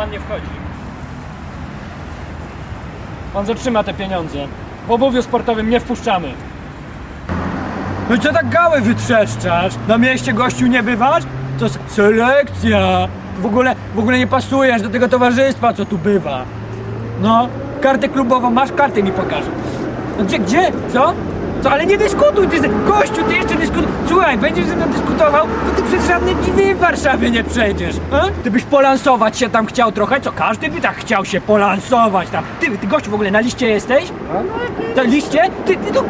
pan nie wchodzi. Pan zatrzyma te pieniądze. W obuwiu sportowym nie wpuszczamy. No i co tak gałę wytrzeszczasz? Na mieście gościu nie bywasz? To selekcja. W ogóle, w ogóle nie pasujesz do tego towarzystwa, co tu bywa. No, kartę klubową masz, kartę mi pokaż. No gdzie, gdzie? Co? Co? Ale nie dyskutuj, ty, z- gościu, ty jeszcze dyskutuj. Słuchaj, będziesz ze mną dyskutował, to ty przez żadne drzwi w Warszawie nie przejdziesz. A? Ty byś polansować się tam chciał trochę, co? Każdy by tak chciał się polansować tam. Ty, ty gościu w ogóle na liście jesteś? To liście? Ty, ty kur...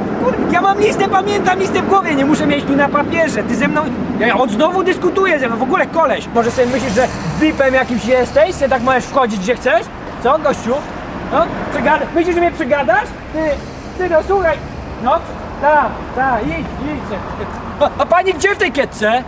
ja mam listę, pamiętam listę w głowie, nie muszę mieć tu na papierze. Ty ze mną, ja on znowu dyskutuje ze mną, w ogóle koleś. Może sobie myślisz, że VIP-em jakimś jesteś, że tak możesz wchodzić gdzie chcesz? Co, gościu? No, przegada... myślisz, że mnie przegadasz? Ty, ty no słuchaj, no, tak, tak, idź, idź. A, pani gdzie w tej kietce?